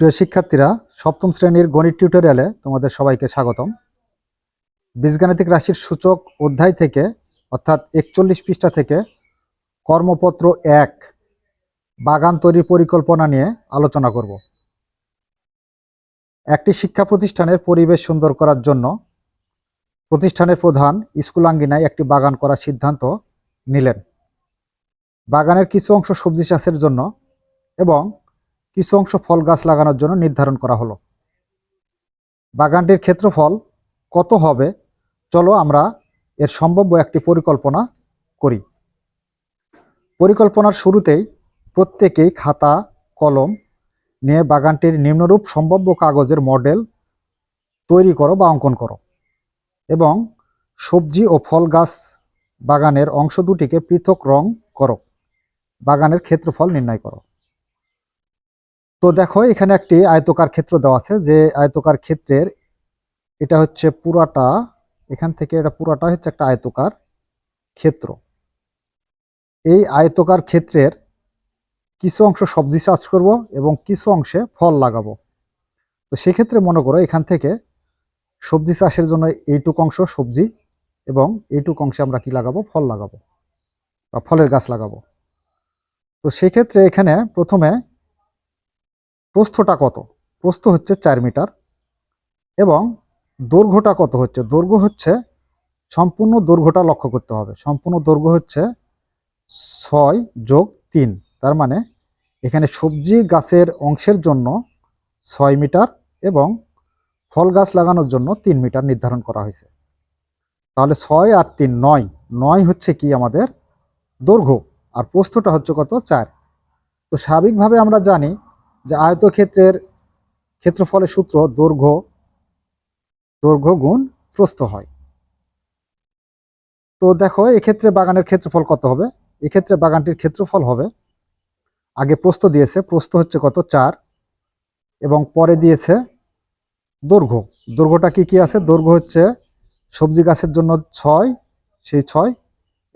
প্রিয় শিক্ষার্থীরা, সপ্তম শ্রেণির গণিত টিউটোরিয়ালে তোমাদের সবাইকে স্বাগতম। বীজগাণিতিক রাশির সূচক অধ্যায় থেকে, অর্থাৎ একচল্লিশ পৃষ্ঠা থেকে কর্মপত্র এক, বাগান তৈরির পরিকল্পনা নিয়ে আলোচনা করব। একটি শিক্ষা প্রতিষ্ঠানের পরিবেশ সুন্দর করার জন্য প্রতিষ্ঠানের প্রধান স্কুল আঙ্গিনায় একটি বাগান করার সিদ্ধান্ত নিলেন। বাগানের কিছু অংশ সবজি চাষের জন্য এবং কিছু অংশ ফল গাছ লাগানোর জন্য নির্ধারণ করা হলো। বাগানটির ক্ষেত্রফল কত হবে? চলো আমরা এর সম্ভাব্য একটি পরিকল্পনা করি। পরিকল্পনার শুরুতেই প্রত্যেকেই খাতা, কলম নিয়ে বাগানটির নিম্নরূপ সম্ভাব্য কাগজের মডেল তৈরি করো বা অঙ্কন করো এবং সবজি ও ফল গাছ বাগানের অংশ দুটিকে পৃথক রং করো। বাগানের ক্ষেত্রফল নির্ণয় করো। তো দেখো, এখানে একটি আয়তকার ক্ষেত্র দেওয়া আছে যে আয়তকার ক্ষেত্রের এটা হচ্ছে পুরাটা, এখান থেকে এটা পুরাটা হচ্ছে একটা আয়তকার ক্ষেত্র। এই আয়তকার ক্ষেত্রের কিছু অংশ সবজি চাষ করব এবং কিছু অংশে ফল লাগাবো। তো সেক্ষেত্রে মনে করো এখান থেকে সবজি চাষের জন্য এইটুক অংশ সবজি এবং এইটুক অংশে আমরা কি লাগাবো? ফল লাগাবো বা ফলের গাছ লাগাবো। তো সেক্ষেত্রে এখানে প্রথমে প্রস্থটা কত? প্রস্থ হচ্ছে চার মিটার এবং দৈর্ঘ্যটা কত হচ্ছে? দৈর্ঘ্য হচ্ছে সম্পূর্ণ দৈর্ঘ্যটা লক্ষ্য করতে হবে। সম্পূর্ণ দৈর্ঘ্য হচ্ছে ছয় যোগ তিন। তার মানে এখানে সবজি গাছের অংশের জন্য ছয় মিটার এবং ফল গাছ লাগানোর জন্য তিন মিটার নির্ধারণ করা হয়েছে। তাহলে ছয় আর তিন নয়। নয় হচ্ছে কি আমাদের দৈর্ঘ্য? আর প্রস্থটা হচ্ছে কত? চার। তো স্বাভাবিকভাবে আমরা জানি যে আয়তক্ষেত্রের ক্ষেত্রফলের সূত্র দৈর্ঘ্য দৈর্ঘ্য গুণ প্রস্থ হয়। তো দেখো, এক্ষেত্রে বাগানের ক্ষেত্রফল কত হবে? এক্ষেত্রে বাগানটির ক্ষেত্রফল হবে, আগে প্রস্থ দিয়েছে, প্রস্থ হচ্ছে কত? চার। এবং পরে দিয়েছে দৈর্ঘ্য। দৈর্ঘ্যটা কি কি আছে? দৈর্ঘ্য হচ্ছে সবজি গাছের জন্য ছয়, সেই ছয়,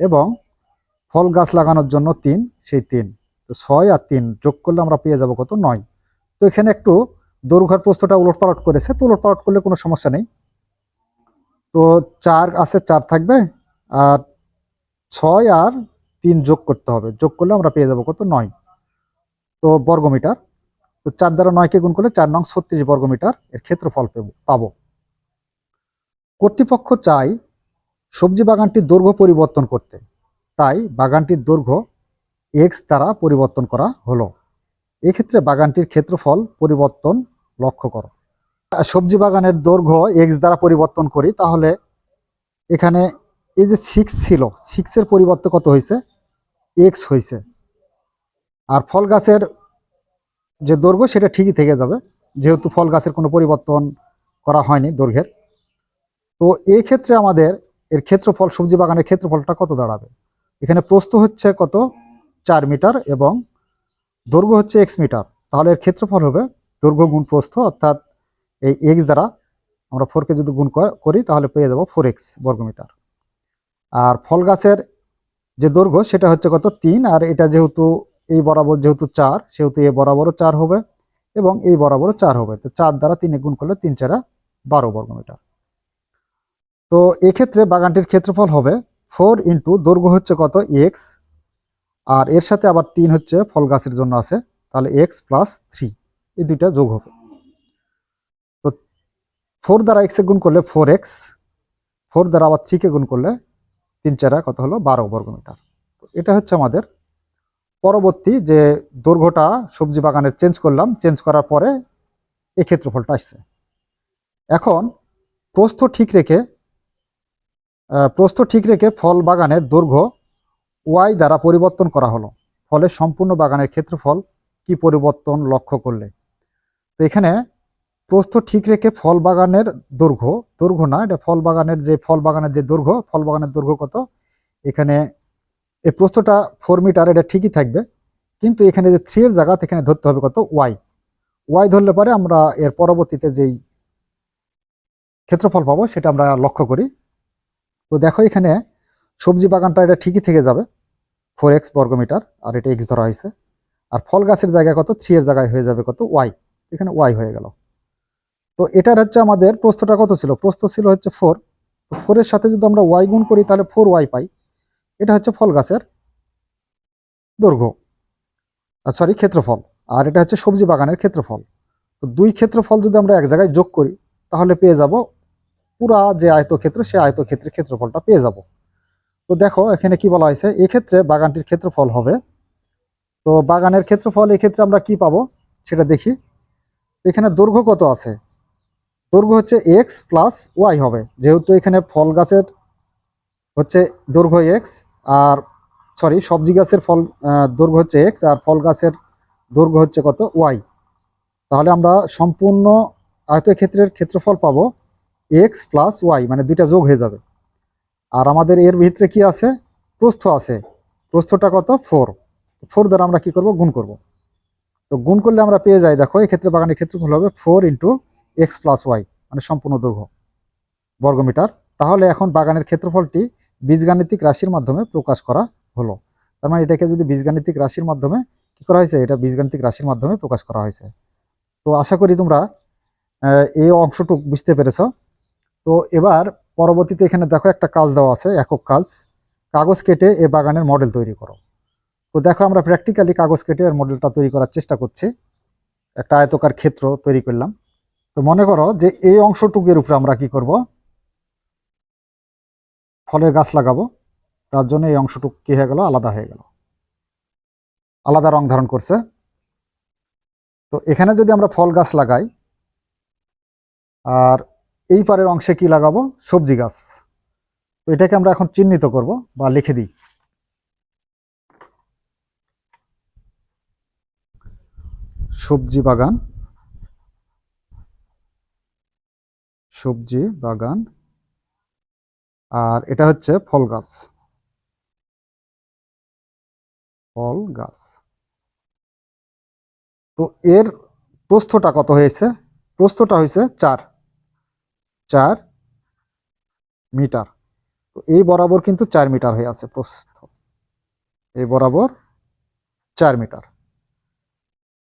এবং ফল গাছ লাগানোর জন্য তিন, সেই তিন। তো ছয় আর তিন যোগ করলে আমরা পেয়ে যাব কত নয়। তো এখানে একটু দৈর্ঘ্যের প্রস্থটা উলট পালট করেছে, তো উলট পালট করলে কোনো সমস্যা নেই। তো চার আছে, চার থাকবে, আর ছয় আর তিন যোগ করতে হবে, যোগ করলে আমরা পেয়ে যাব কত নয়। তো বর্গমিটার, তো চার দ্বারা নয়কে গুণ করলে চার নং ছত্রিশ বর্গমিটার এর ক্ষেত্রফল পাবো কর্তৃপক্ষ চাই সবজি বাগানটির দৈর্ঘ্য পরিবর্তন করতে, তাই বাগানটির দৈর্ঘ্য এক্স দ্বারা পরিবর্তন করা হলো। এক্ষেত্রে বাগানটির ক্ষেত্রফল পরিবর্তন লক্ষ্য করো। সবজি বাগানের দৈর্ঘ্য এক্স দ্বারা পরিবর্তন করি, তাহলে এখানে এই যে সিক্স ছিল সিক্সের পরিবর্তে কত হয়েছে? এক্স হয়েছে। আর ফল গাছের যে দৈর্ঘ্য, সেটা ঠিকই থেকে যাবে। যেহেতু ফল গাছের কোনো পরিবর্তন করা হয়নি দৈর্ঘ্যের। তো এই ক্ষেত্রে আমাদের এর ক্ষেত্রফল, সবজি বাগানের ক্ষেত্রফলটা কত দাঁড়াবে? এখানে প্রস্থ হচ্ছে কত? চার মিটার এবং দৈর্ঘ্য হচ্ছে এক্স মিটার। তাহলে এর ক্ষেত্রফল হবে দৈর্ঘ্য গুণ প্রস্থ, অর্থাৎ এই এক্স দ্বারা আমরা ফোরকে যদি গুণ করি তাহলে পেয়ে যাব ফোর এক্স বর্গমিটার আর ফল গাছের যে দৈর্ঘ্য, সেটা হচ্ছে কত? তিন। আর এটা যেহেতু এই বরাবর যেহেতু চার, সেহেতু এ বরাবরও চার হবে এবং এই বরাবরও চার হবে। তো চার দ্বারা তিনে গুণ করলে তিন চারা বারো বর্গমিটার তো এক্ষেত্রে বাগানটির ক্ষেত্রফল হবে ফোর ইন্টু দৈর্ঘ্য হচ্ছে কত? এক্স আর এর সাথে আবার তিন হচ্ছে ফল গাছের জন্য আছে। তাহলে এক্স প্লাস থ্রি এই দুইটা যোগ হবে। তো ফোর দ্বারা এক্সে গুণ করলে ফোর এক্স ফোর দ্বারা আবার থ্রিকে গুণ করলে তিন চারা কত হলো বারো বর্গমিটার। এটা হচ্ছে আমাদের পরবর্তী যে দৈর্ঘ্যটা সবজি বাগানের চেঞ্জ করলাম চেঞ্জ করার পরে এই ক্ষেত্রফলটা আসছে। এখন প্রস্থ ঠিক রেখে প্রস্থ ঠিক রেখে ফল বাগানের দৈর্ঘ্য ওয়াই দ্বারা পরিবর্তন করা হলো। ফলে সম্পূর্ণ বাগানের ক্ষেত্রফল কি পরিবর্তন লক্ষ্য করলে? তো এখানে প্রস্থ ঠিক রেখে ফল বাগানের দৈর্ঘ্য দৈর্ঘ্য না, এটা ফল বাগানের যে, ফল বাগানের যে দৈর্ঘ্য, ফল বাগানের দৈর্ঘ্য কত? এখানে এই প্রস্থটা ফোর মিটার এটা ঠিকই থাকবে। কিন্তু এখানে যে থ্রি এর জায়গা, এখানে ধরতে হবে কত? ওয়াই ওয়াই ধরলে পরে আমরা এর পরবর্তীতে যেই ক্ষেত্রফল পাবো, সেটা আমরা লক্ষ্য করি। তো দেখো এখানে সবজি বাগানটা এটা ঠিকই থেকে যাবে। ফোর এক্স বর্গমিটার, আর এটা এক্স ধরা হয়েছে। আর ফল গাছের জায়গায় কত? থ্রি এর জায়গায় হয়ে যাবে কত? ওয়াই এখানে ওয়াই হয়ে গেল। তো এটার হচ্ছে আমাদের প্রস্থটা কত ছিল? প্রস্থ ছিল হচ্ছে ফোর তো ফোরের সাথে যদি আমরা ওয়াই গুণ করি, তাহলে ফোর ওয়াই পাই। এটা হচ্ছে ফল গাছের দৈর্ঘ্য। সরি ক্ষেত্রফল। আর এটা হচ্ছে সবজি বাগানের ক্ষেত্রফল। তো দুই ক্ষেত্রফল যদি আমরা এক জায়গায় যোগ করি, তাহলে পেয়ে যাব পুরা যে আয়তক্ষেত্র, সে আয়তক্ষেত্রের ক্ষেত্রফলটা পেয়ে যাব। তো দেখো, এখানে কি বলা হয়েছে? এক্ষেত্রে বাগানটির ক্ষেত্রফল হবে। তো বাগানের ক্ষেত্রফল, এক্ষেত্রে আমরা কি পাবো? সেটা দেখি। এখানে দৈর্ঘ্য কত আছে? দৈর্ঘ্য হচ্ছে এক্স প্লাস ওয়াই হবে। যেহেতু এখানে ফল গাছের হচ্ছে দৈর্ঘ্য এক্স আর সরি সবজি গাছের ফল দৈর্ঘ্য হচ্ছে এক্স আর ফল গাছের দৈর্ঘ্য হচ্ছে কত? ওয়াই তাহলে আমরা সম্পূর্ণ আয়তক্ষেত্রের ক্ষেত্রফল পাবো এক্স প্লাস ওয়াই মানে দুইটা যোগ হয়ে যাবে। আর আমাদের এর ভিতরে কি আছে? প্রস্থ আছে। প্রস্থটা কত? ফোর। ফোর দ্বারা আমরা কি করব? গুণ করব। তো গুণ করলে আমরা পেয়ে যাই, দেখো এই ক্ষেত্রে বাগানের ক্ষেত্রফল হবে four into X plus Y মানে সম্পূর্ণ দৈর্ঘ্য বর্গমিটার। তাহলে এখন বাগানের ক্ষেত্রফলটি বীজগাণিতিক রাশির মাধ্যমে প্রকাশ করা হলো। তার মানে এটাকে যদি বীজগাণিতিক রাশির মাধ্যমে কি করা হয়েছে? এটা বীজগাণিতিক রাশির মাধ্যমে প্রকাশ করা হয়েছে। তো আশা করি তোমরা এই অংশটুক বুঝতে পেরেছ। তো এবার পরবর্তীতে এখানে দেখো একটা কাজ দেওয়া আছে, একক কাজ। কাগজ কেটে এ বাগানের মডেল তৈরি করো। তো দেখো আমরা প্র্যাকটিক্যালি কাগজ কেটে এর মডেলটা তৈরি করার চেষ্টা করছি। একটা আয়তকার ক্ষেত্র তৈরি করলাম। তো মনে করো যে এই অংশটুকের উপরে আমরা কি করব? ফলের গাছ লাগাবো। তার জন্য এই অংশটুকু কী হয়ে গেল? আলাদা হয়ে গেল। আলাদা রং ধারণ করছে। তো এখানে যদি আমরা ফল গাছ লাগাই, আর এই পারের অংশে কি লাগাবো? সবজি গাছ। তো এটাকে আমরা এখন চিহ্নিত করব বা লিখে দিই। সবজি বাগান। সবজি বাগান। আর এটা হচ্ছে ফল গাছ। ফল গাছ। তো এর প্রস্থটা কত হয়েছে? প্রস্থটা হয়েছে চার। চার মিটার। তো এই বরাবর কিন্তু চার মিটার হয়ে আছে প্রস্থ। এই বরাবর চার মিটার।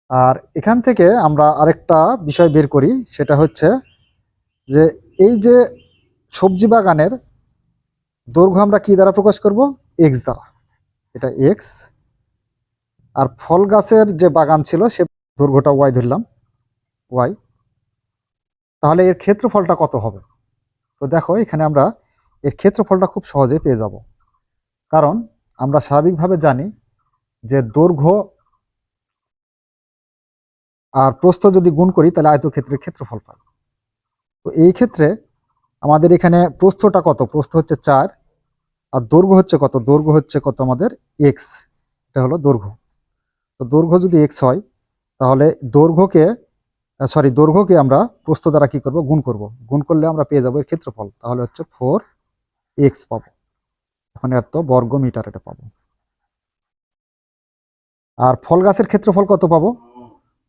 আর এখান থেকে আমরা আরেকটা বিষয় বের করি, সেটা হচ্ছে যে এই যে সবজি বাগানের দৈর্ঘ্য আমরা কি দ্বারা প্রকাশ করব? এক্স দ্বারা। এটা এক্স আর ফল গাছের যে বাগান ছিল সে দৈর্ঘ্যটা ওয়াই ধরলাম। ওয়াই তাহলে এর ক্ষেত্রফলটা কত হবে? তো দেখো, এখানে আমরা এর ক্ষেত্রফলটা খুব সহজে পেয়ে যাব। কারণ আমরা স্বাভাবিকভাবে জানি যে দৈর্ঘ্য আর প্রস্থ যদি গুণ করি, তাহলে আয়তক্ষেত্রের ক্ষেত্রফল পাই। তো এই ক্ষেত্রে আমাদের এখানে প্রস্থটা কত? প্রস্থ হচ্ছে চার, আর দৈর্ঘ্য হচ্ছে কত? দৈর্ঘ্য হচ্ছে কত আমাদের এক্স, এটা হলো দৈর্ঘ্য। তো দৈর্ঘ্য যদি এক্স হয়, তাহলে দৈর্ঘ্যকে সরি দৈর্ঘ্যকে আমরা প্রস্থ দ্বারা কি করব? গুণ করব। গুণ করলে আমরা পেয়ে যাব এর ক্ষেত্রফল। তাহলে হচ্ছে ফোর এক্স পাবো। এখন এত বর্গ মিটার এটা পাবো। আর ফল গাছের ক্ষেত্রফল কত পাবো?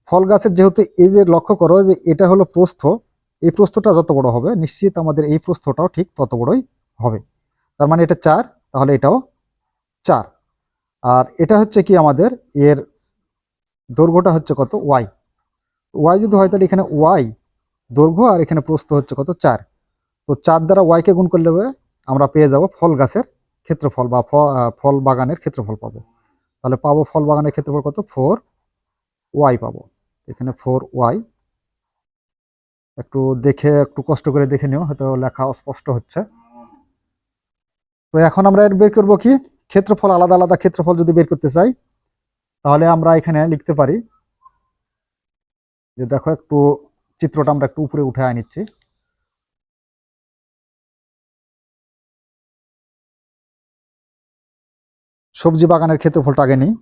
ফল গাছের যেহেতু এই যে লক্ষ্য করো যে এটা হলো প্রস্থ, এই প্রস্থটা যত বড় হবে, নিশ্চিত আমাদের এই প্রস্থটাও ঠিক তত বড়ই হবে। তার মানে এটা চার, তাহলে এটাও চার। আর এটা হচ্ছে কি আমাদের, এর দৈর্ঘ্যটা হচ্ছে কত? ওয়াই ওয়াই যদি হয় তাহলে এখানে ওয়াই দৈর্ঘ্য আর এখানে প্রস্থ হচ্ছে কত চার। তো চার দ্বারা ওয়াইকে গুণ করলে আমরা পেয়ে যাব ফল গাছের ক্ষেত্রফল বা ফল বাগানের ক্ষেত্রফল পাবো। তাহলে পাবো ফল বাগানের ক্ষেত্রফল কত? ফোর ওয়াই পাবো। এখানে ফোর ওয়াই একটু দেখে, একটু কষ্ট করে দেখে নিও, হয়তো লেখা অস্পষ্ট হচ্ছে। তো এখন আমরা এর বের করব কি? ক্ষেত্রফল, আলাদা আলাদা ক্ষেত্রফল যদি বের করতে চাই, তাহলে আমরা এখানে লিখতে পারি যে দেখো একটু চিত্রটা আমরা একটু উপরে উঠে নিচ্ছি। সবজি বাগানের ক্ষেত্রফলটা আগে নিই।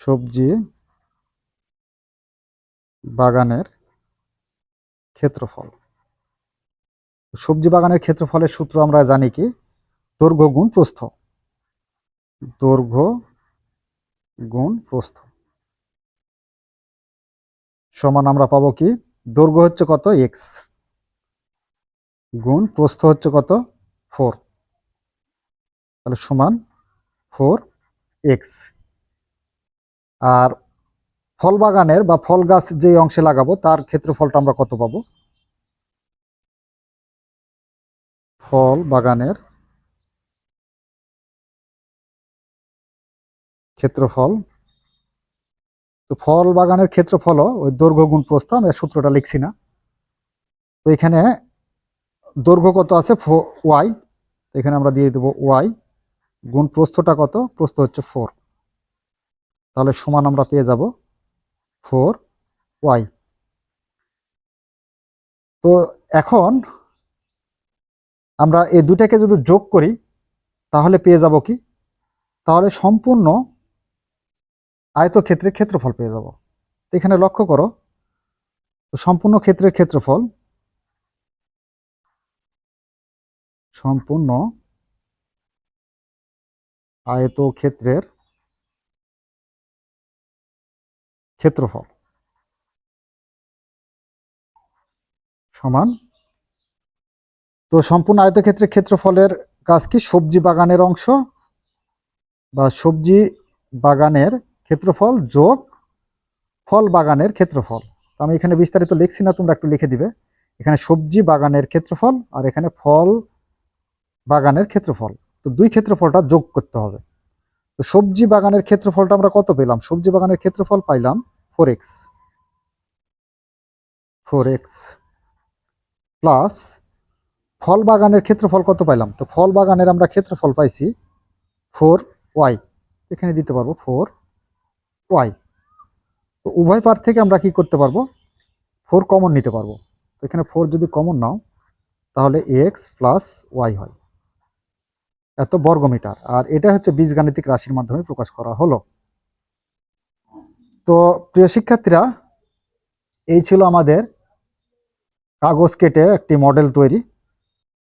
সবজি বাগানের ক্ষেত্রফল। সবজি বাগানের ক্ষেত্রফলের সূত্র আমরা জানি কি? দৈর্ঘ্য গুণ প্রস্থ। দৈর্ঘ্য গুণ প্রস্থ। সমান আমরা পাবো কি? দৈর্ঘ্য হচ্ছে কত? এক্স গুণ প্রস্থ হচ্ছে কত? ফোর তাহলে সমান ফোর এক্স আর ফল বাগানের বা ফল গাছ যে অংশে লাগাবো, তার ক্ষেত্রফলটা আমরা কত পাবো? ফল বাগানের ক্ষেত্রফল তো ফল বাগানের ক্ষেত্রফল ওই দৈর্ঘ্য গুণ প্রস্থ, আমি সূত্রটা লিখছি না। তো এখানে দৈর্ঘ্য কত আছে? ওয়াই। এখানে আমরা দিয়ে দেবো ওয়াই। গুণ প্রস্থটা কত? প্রস্থ হচ্ছে ফোর। তাহলে সমান আমরা পেয়ে যাব ফোর ওয়াই। তো এখন আমরা এই দুটাকে যদি যোগ করি, তাহলে পেয়ে যাব কি? তাহলে সম্পূর্ণ আয়তক্ষেত্রের ক্ষেত্রফল পেয়ে যাব। এখানে লক্ষ্য করো, সম্পূর্ণ ক্ষেত্রের ক্ষেত্রফল সম্পূর্ণ আয়তক্ষেত্রের ক্ষেত্রফল সমান। তো সম্পূর্ণ আয়তক্ষেত্রের ক্ষেত্রফলের কাজ কি? সবজি বাগানের অংশ বা সবজি বাগানের ক্ষেত্রফল যোগ ফল বাগানের ক্ষেত্রফল। আমি এখানে বিস্তারিত লিখছি না, তোমরা একটু লিখে দিবে। এখানে সবজি বাগানের ক্ষেত্রফল আর এখানে ফল বাগানের ক্ষেত্রফল। তো দুই ক্ষেত্রফলটা যোগ করতে হবে। তো সবজি বাগানের ক্ষেত্রফলটা আমরা কত পেলাম? সবজি বাগানের ক্ষেত্রফল পাইলাম four X four X plus ফল বাগানের ক্ষেত্রফল কত পাইলাম? তো ফল বাগানের আমরা ক্ষেত্রফল পাইছি ফোর ওয়াই এখানে দিতে পারব ফোর ওয়াই তো উভয় পার থেকে আমরা কি করতে পারব? ফোর কমন নিতে পারব। তো এখানে ফোর যদি কমন নাও, তাহলে এক্স প্লাস ওয়াই হয়। এত বর্গমিটার। আর এটা হচ্ছে বীজগাণিতিক রাশির মাধ্যমে প্রকাশ করা হলো। তো প্রিয় শিক্ষার্থীরা, এই ছিল আমাদের কাগজ কেটে একটি মডেল তৈরি।